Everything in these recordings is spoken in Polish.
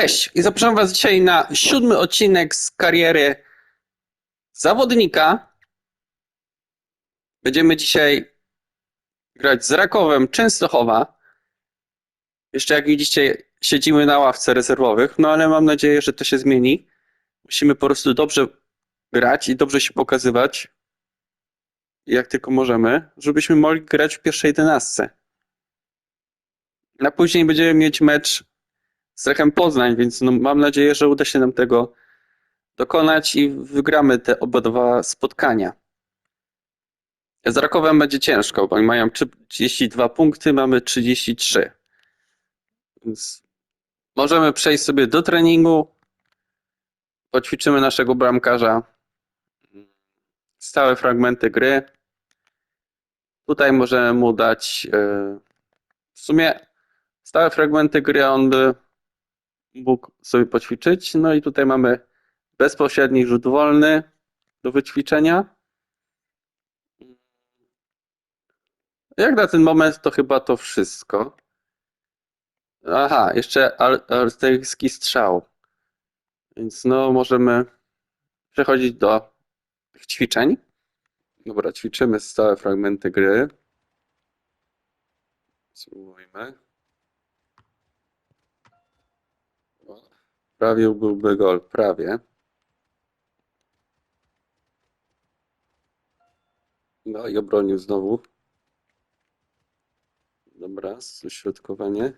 Cześć i zapraszam Was dzisiaj na siódmy odcinek z kariery zawodnika. Będziemy dzisiaj grać z Rakowem Częstochowa. Jeszcze jak widzicie, siedzimy na ławce rezerwowych, no ale mam nadzieję, że to się zmieni. Musimy po prostu dobrze grać i dobrze się pokazywać, jak tylko możemy, żebyśmy mogli grać w pierwszej jedenastce. Na później będziemy mieć mecz z Lechem Poznań, więc no, mam nadzieję, że uda się nam tego dokonać i wygramy te obydwa spotkania. Z Rakowem będzie ciężko, bo oni mają 32 punkty, mamy 33. Więc możemy przejść sobie do treningu, poćwiczymy naszego bramkarza, stałe fragmenty gry. Tutaj możemy mu dać yy, w sumie stałe fragmenty gry on by mógł sobie poćwiczyć. No i tutaj mamy bezpośredni rzut wolny do wyćwiczenia. Jak na ten moment to chyba to wszystko. Aha, jeszcze ar- artyleryjski strzał. Więc no możemy przechodzić do ćwiczeń. Dobra, ćwiczymy stałe fragmenty gry. Spróbujmy. O, Prawie byłby gol, prawie. No i obronił znowu. Dobra, środkowanie.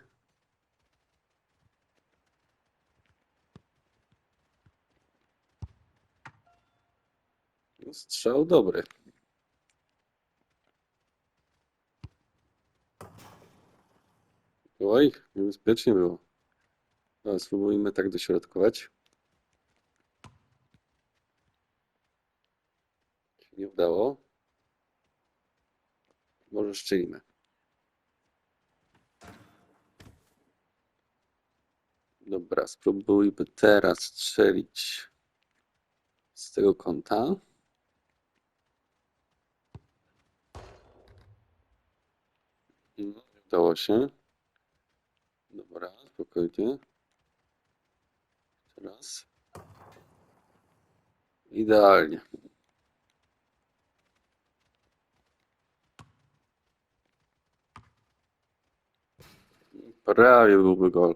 No, Strzał dobry. Oj, niebezpiecznie było. No, spróbujmy tak dośrodkować. Się nie udało. Może szczelimy. Dobra, spróbujmy teraz strzelić z tego kąta. No, udało się. Dobra, spokojnie. Teraz. Idealnie. Prawie byłby gol.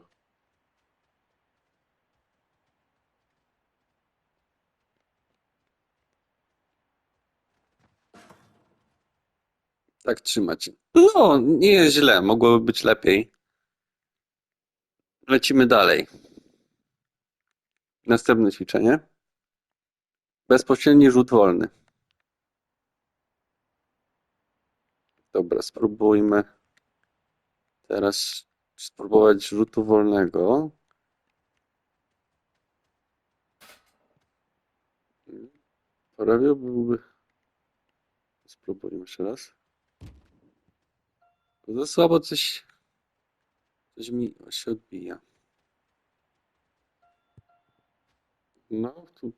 Tak trzymać. No, nie jest źle, mogłoby być lepiej. Lecimy dalej. Następne ćwiczenie. Bezpośredni rzut wolny. Dobra, spróbujmy teraz spróbować rzutu wolnego. Prawie byłby. Spróbujmy jeszcze raz. Za słabo coś. Coś mi się odbija. No, tu,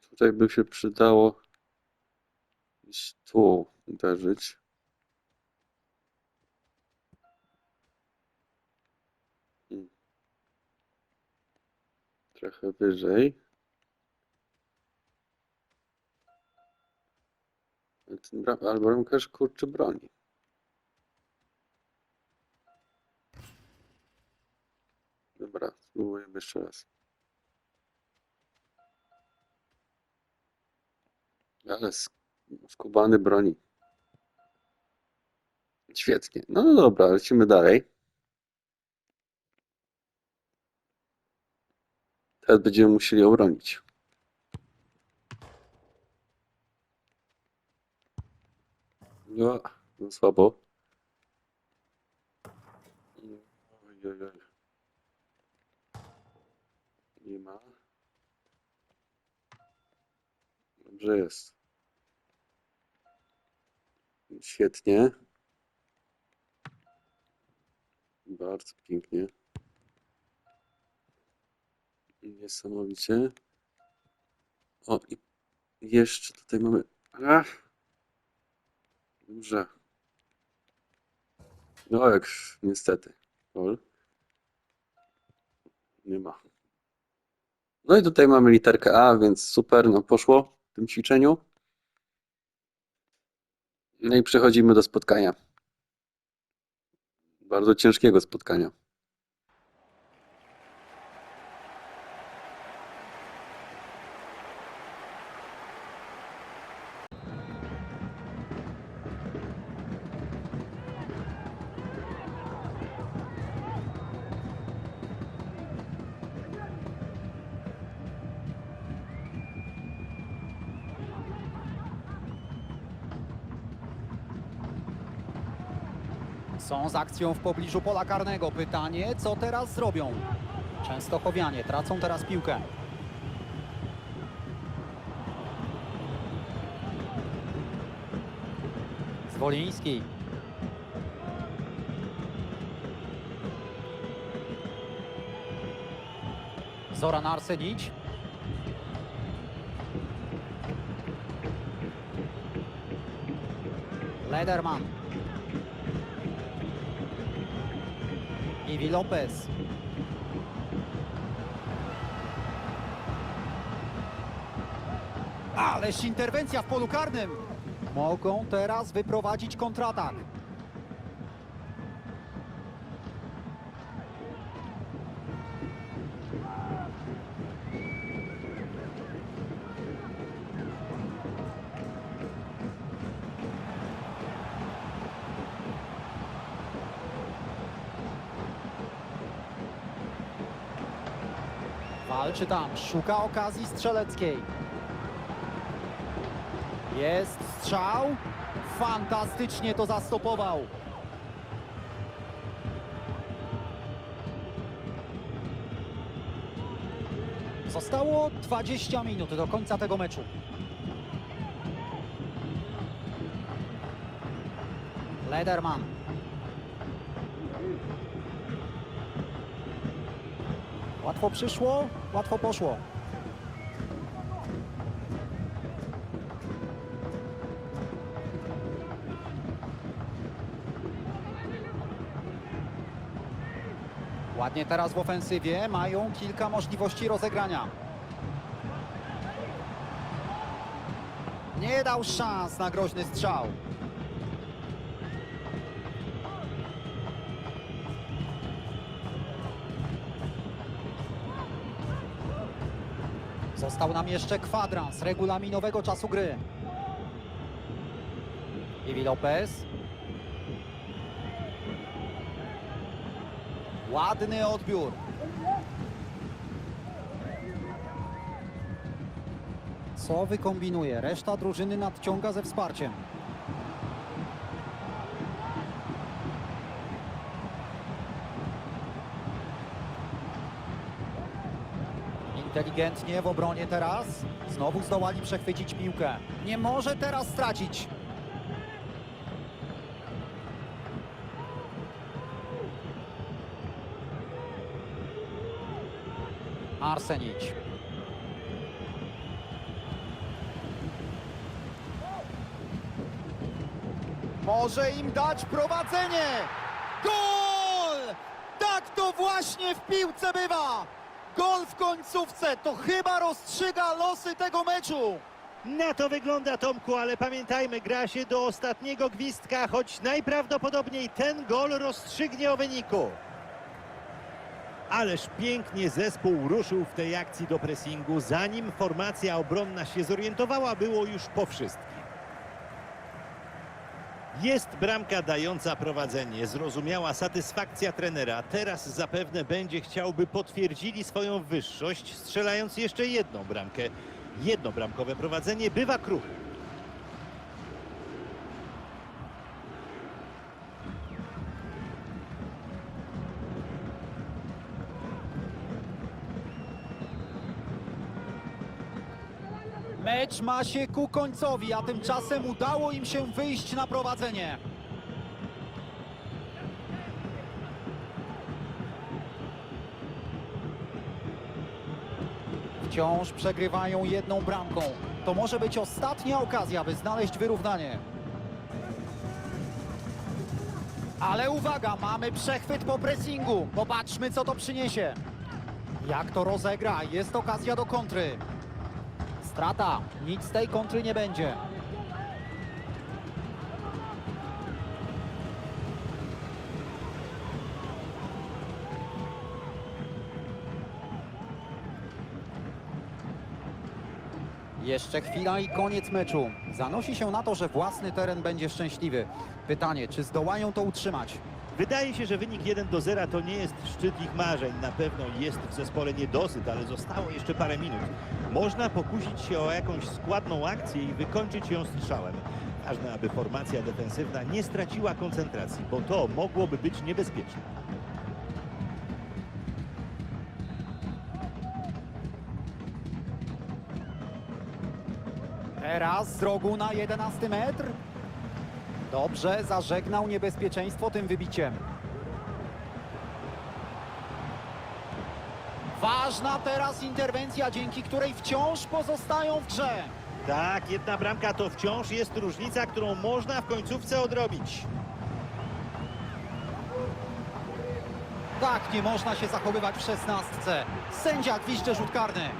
tutaj by się przydało tu uderzyć. Hmm. Trochę wyżej. Ale bramkarz kurczy broni. Dobra, spróbujemy jeszcze raz. Ale sk- skubany broni. Świetnie. No, no dobra, lecimy dalej. Teraz będziemy musieli obronić. No, no słabo. Nie ma. Dobrze jest. Świetnie. Bardzo pięknie. Niesamowicie. O, i jeszcze tutaj mamy. Ach. Dobrze. No jak niestety. Gol. Nie ma. No i tutaj mamy literkę A, więc super, no poszło w tym ćwiczeniu. No i przechodzimy do spotkania. Bardzo ciężkiego spotkania. Z akcją w pobliżu pola karnego. Pytanie, co teraz zrobią? Częstochowianie tracą teraz piłkę. Zwoliński. Zoran Arsenić. Lederman. Iwi Lopez. Ależ interwencja w polu karnym! Mogą teraz wyprowadzić kontratak. Walczy tam, szuka okazji strzeleckiej. Jest strzał. Fantastycznie to zastopował. Zostało 20 minut do końca tego meczu. Lederman. Łatwo przyszło, łatwo poszło. Ładnie teraz w ofensywie, mają kilka możliwości rozegrania. Nie dał szans na groźny strzał. Został nam jeszcze kwadrans regulaminowego czasu gry. Iwi Lopez. Ładny odbiór. Co wykombinuje? Reszta drużyny nadciąga ze wsparciem. Inteligentnie w obronie teraz. Znowu zdołali przechwycić piłkę. Nie może teraz stracić. Arsenić. Może im dać prowadzenie! Gol! Tak to właśnie w piłce bywa! Gol w końcówce to chyba rozstrzyga losy tego meczu! Na to wygląda Tomku, ale pamiętajmy, gra się do ostatniego gwizdka, choć najprawdopodobniej ten gol rozstrzygnie o wyniku. Ależ pięknie zespół ruszył w tej akcji do pressingu, zanim formacja obronna się zorientowała, było już po wszystkim. Jest bramka dająca prowadzenie, zrozumiała satysfakcja trenera. Teraz zapewne będzie chciał, by potwierdzili swoją wyższość, strzelając jeszcze jedną bramkę. Jednobramkowe prowadzenie bywa kruche. Mecz ma się ku końcowi, a tymczasem udało im się wyjść na prowadzenie. Wciąż przegrywają jedną bramką. To może być ostatnia okazja, by znaleźć wyrównanie. Ale uwaga, mamy przechwyt po pressingu. Popatrzmy, co to przyniesie. Jak to rozegra? Jest okazja do kontry. Strata. Nic z tej kontry nie będzie. Jeszcze chwila i koniec meczu. Zanosi się na to, że własny teren będzie szczęśliwy. Pytanie, czy zdołają to utrzymać? Wydaje się, że wynik 1 do 0 to nie jest szczyt ich marzeń. Na pewno jest w zespole niedosyt, ale zostało jeszcze parę minut. Można pokusić się o jakąś składną akcję i wykończyć ją strzałem. Ważne, aby formacja defensywna nie straciła koncentracji, bo to mogłoby być niebezpieczne. Teraz z rogu na 11 metr. Dobrze, zażegnał niebezpieczeństwo tym wybiciem. Ważna teraz interwencja, dzięki której wciąż pozostają w grze. Tak, jedna bramka to wciąż jest różnica, którą można w końcówce odrobić. Tak nie można się zachowywać w szesnastce. Sędzia gwizdże rzut karny.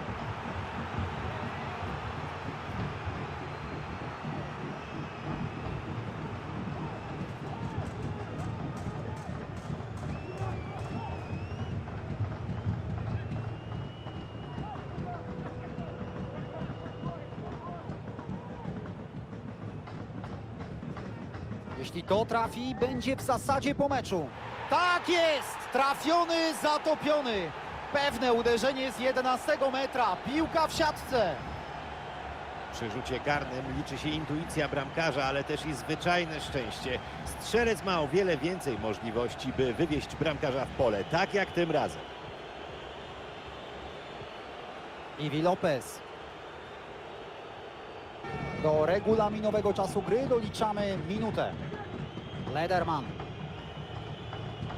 Jeśli to trafi, będzie w zasadzie po meczu. Tak jest! Trafiony, zatopiony. Pewne uderzenie z 11 metra. Piłka w siatce. Przy rzucie karnym liczy się intuicja bramkarza, ale też i zwyczajne szczęście. Strzelec ma o wiele więcej możliwości, by wywieźć bramkarza w pole, tak jak tym razem. Iwi Lopez. Do regulaminowego czasu gry doliczamy minutę. Lederman.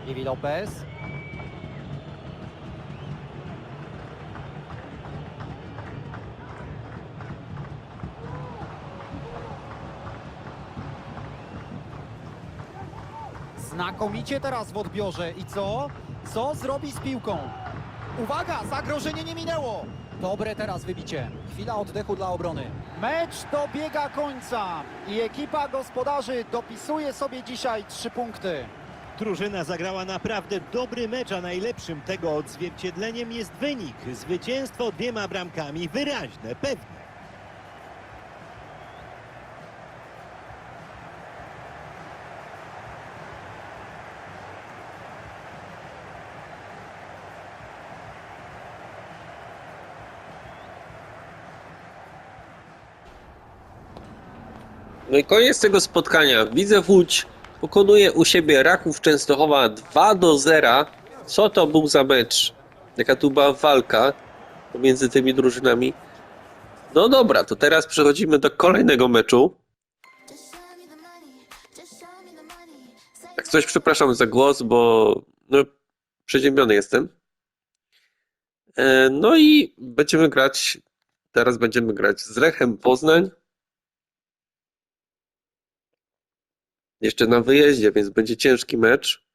Iwi Lopez. Znakomicie teraz w odbiorze. I co? Co zrobi z piłką? Uwaga, zagrożenie nie minęło. Dobre teraz wybicie. Chwila oddechu dla obrony. Mecz dobiega końca i ekipa gospodarzy dopisuje sobie dzisiaj trzy punkty. Drużyna zagrała naprawdę dobry mecz, a najlepszym tego odzwierciedleniem jest wynik. Zwycięstwo dwiema bramkami, wyraźne, pewne. No i koniec tego spotkania. Widzę Łódź pokonuje u siebie Raków Częstochowa 2 do 0. Co to był za mecz? Jaka tu była walka pomiędzy tymi drużynami? No dobra, to teraz przechodzimy do kolejnego meczu. Tak coś przepraszam za głos, bo no, przeziębiony jestem. E, No i będziemy grać, teraz będziemy grać z Lechem Poznań. Jeszcze na wyjeździe, więc będzie ciężki mecz.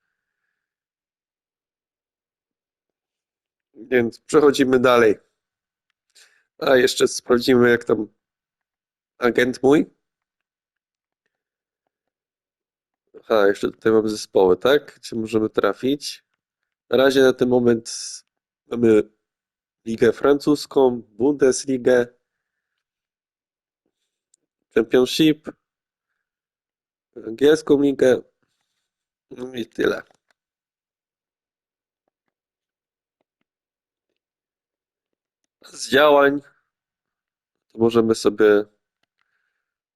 Więc przechodzimy dalej. A jeszcze sprawdzimy, jak tam agent mój. Aha, jeszcze tutaj mamy zespoły, tak? Gdzie możemy trafić? Na razie na ten moment mamy Ligę Francuską, Bundesligę, Championship, angielską ligę no i tyle. Z działań to możemy sobie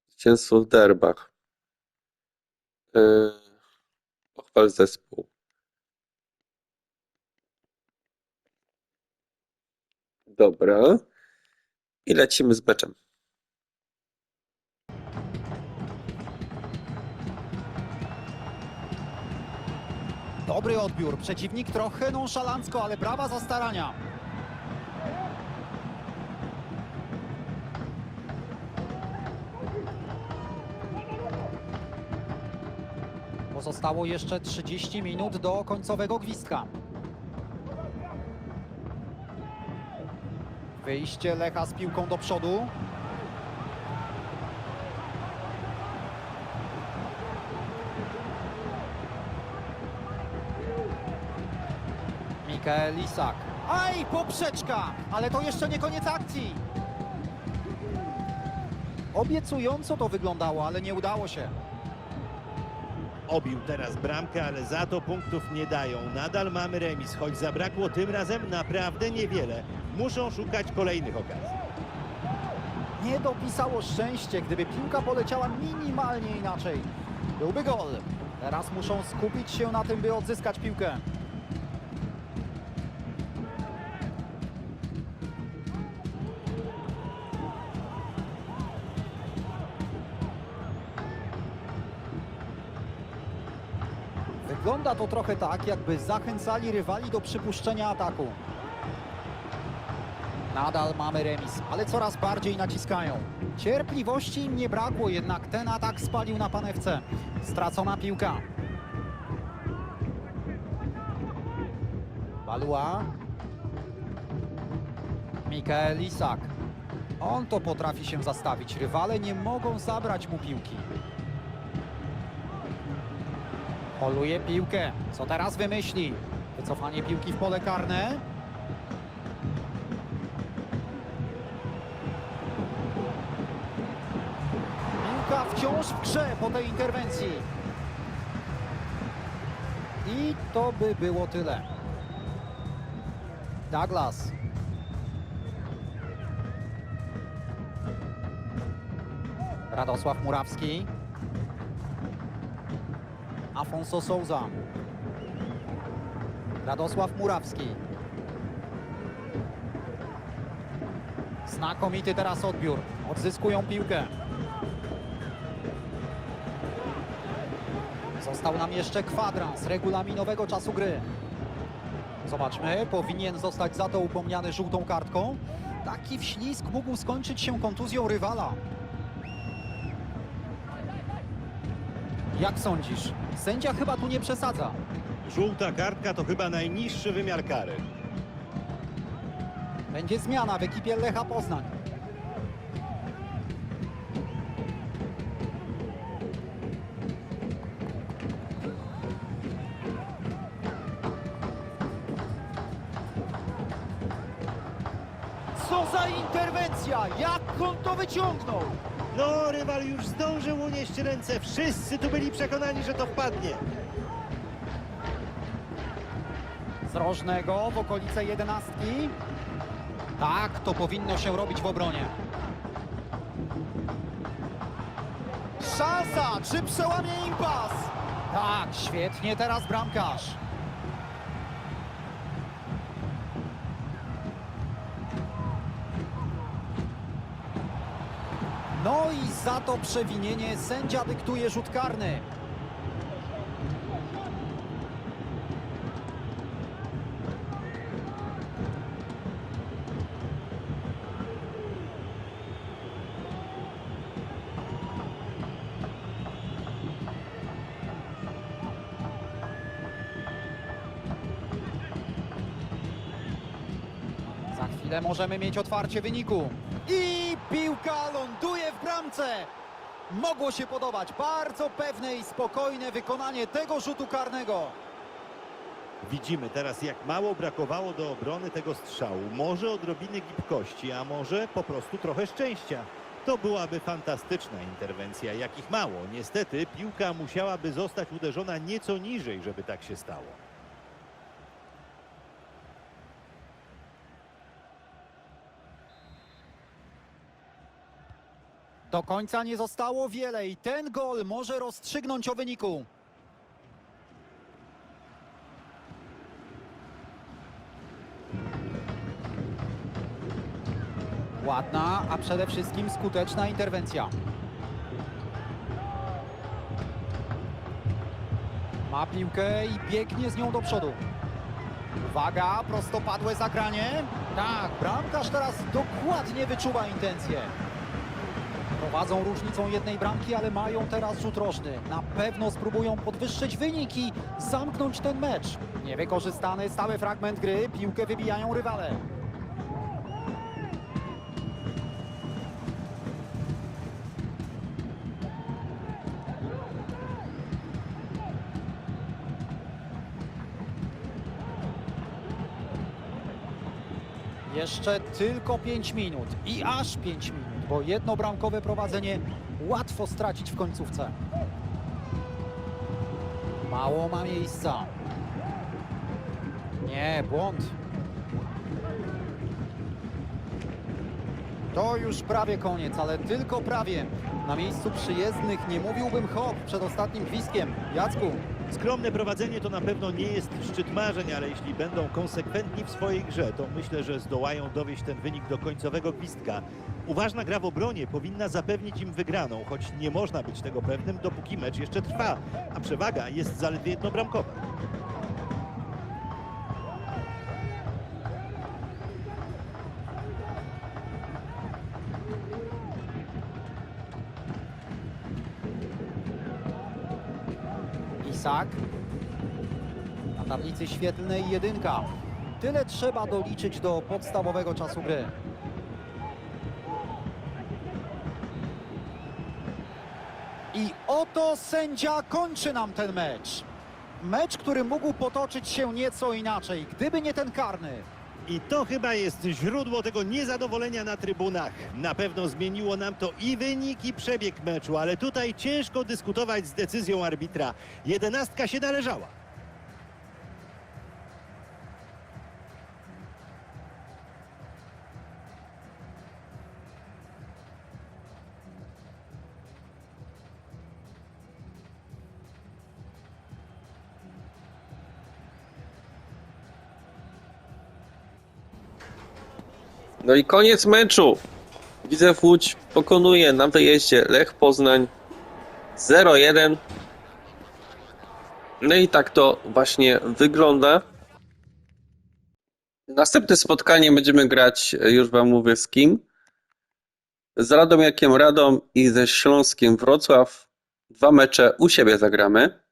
zwycięstwo w derbach. Yy, Pochwal zespół. Dobra. I lecimy z meczem. Dobry odbiór. Przeciwnik trochę nonszalancko, ale brawa za starania. Pozostało jeszcze 30 minut do końcowego gwizdka. Wyjście Lecha z piłką do przodu. Mikael Isak. Aj, poprzeczka! Ale to jeszcze nie koniec akcji. Obiecująco to wyglądało, ale nie udało się. Obił teraz bramkę, ale za to punktów nie dają. Nadal mamy remis, choć zabrakło tym razem naprawdę niewiele. Muszą szukać kolejnych okazji. Nie dopisało szczęście, gdyby piłka poleciała minimalnie inaczej. Byłby gol. Teraz muszą skupić się na tym, by odzyskać piłkę. Wygląda to trochę tak, jakby zachęcali rywali do przypuszczenia ataku. Nadal mamy remis, ale coraz bardziej naciskają. Cierpliwości im nie brakło, jednak ten atak spalił na panewce. Stracona piłka. Balua. Mikael Isak. On to potrafi się zastawić. Rywale nie mogą zabrać mu piłki. Poluje piłkę. Co teraz wymyśli? Wycofanie piłki w pole karne. Piłka wciąż w grze po tej interwencji. I to by było tyle. Douglas. Radosław Murawski. Afonso Souza. Radosław Murawski. Znakomity teraz odbiór. Odzyskują piłkę. Został nam jeszcze kwadrans regulaminowego czasu gry. Zobaczmy, powinien zostać za to upomniany żółtą kartką. Taki wślizg mógł skończyć się kontuzją rywala. Jak sądzisz? Sędzia chyba tu nie przesadza. Żółta kartka to chyba najniższy wymiar kary. Będzie zmiana w ekipie Lecha Poznań. Co za interwencja! Jak on to wyciągnął? No, rywal już zdążył unieść ręce. Wszyscy tu byli przekonani, że to wpadnie. Z rożnego w okolice jedenastki. Tak, to powinno się robić w obronie. Szansa! Czy przełamie impas? Tak, świetnie teraz bramkarz. No i za to przewinienie sędzia dyktuje rzut karny. Możemy mieć otwarcie wyniku. I piłka ląduje w bramce. Mogło się podobać. Bardzo pewne i spokojne wykonanie tego rzutu karnego. Widzimy teraz, jak mało brakowało do obrony tego strzału. Może odrobiny gibkości, a może po prostu trochę szczęścia. To byłaby fantastyczna interwencja, jakich mało. Niestety piłka musiałaby zostać uderzona nieco niżej, żeby tak się stało. Do końca nie zostało wiele i ten gol może rozstrzygnąć o wyniku. Ładna, a przede wszystkim skuteczna interwencja. Ma piłkę i biegnie z nią do przodu. Uwaga, prostopadłe zagranie. Tak, bramkarz teraz dokładnie wyczuwa intencje. Prowadzą różnicą jednej bramki, ale mają teraz rzut rożny. Na pewno spróbują podwyższyć wyniki, zamknąć ten mecz. Niewykorzystany stały fragment gry, piłkę wybijają rywale. Jeszcze tylko 5 minut i aż 5 minut bo jednobramkowe prowadzenie łatwo stracić w końcówce. Mało ma miejsca. Nie, błąd. To już prawie koniec, ale tylko prawie. Na miejscu przyjezdnych nie mówiłbym hop przed ostatnim gwizdkiem. Jacku, Skromne prowadzenie to na pewno nie jest szczyt marzeń, ale jeśli będą konsekwentni w swojej grze, to myślę, że zdołają dowieść ten wynik do końcowego gwizdka. Uważna gra w obronie powinna zapewnić im wygraną, choć nie można być tego pewnym, dopóki mecz jeszcze trwa, a przewaga jest zaledwie jednobramkowa. Isak. Na tablicy świetlnej jedynka. Tyle trzeba doliczyć do podstawowego czasu gry. I oto sędzia kończy nam ten mecz. Mecz, który mógł potoczyć się nieco inaczej, gdyby nie ten karny. I to chyba jest źródło tego niezadowolenia na trybunach. Na pewno zmieniło nam to i wynik, i przebieg meczu, ale tutaj ciężko dyskutować z decyzją arbitra. Jedenastka się należała. No i koniec meczu. Widzew Łódź pokonuje na wyjeździe Lech Poznań 0-1. No i tak to właśnie wygląda. Następne spotkanie będziemy grać, już wam mówię z kim. Z Radomiakiem Radom i ze Śląskiem Wrocław. Dwa mecze u siebie zagramy.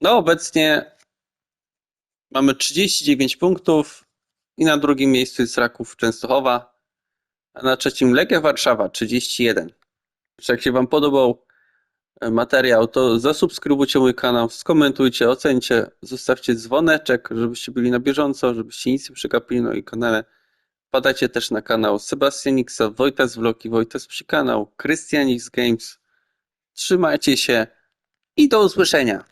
No obecnie mamy 39 punktów i na drugim miejscu jest Raków Częstochowa, a na trzecim Legia Warszawa 31. Czy jak się Wam podobał e, materiał, to zasubskrybujcie mój kanał, skomentujcie, ocencie, zostawcie dzwoneczek, żebyście byli na bieżąco, żebyście nic nie przegapili na moim kanale. Wpadajcie też na kanał Sebastianiksa, Wojtas Vlogi, Wojtas przy kanał, Christianix Games. Trzymajcie się i do usłyszenia.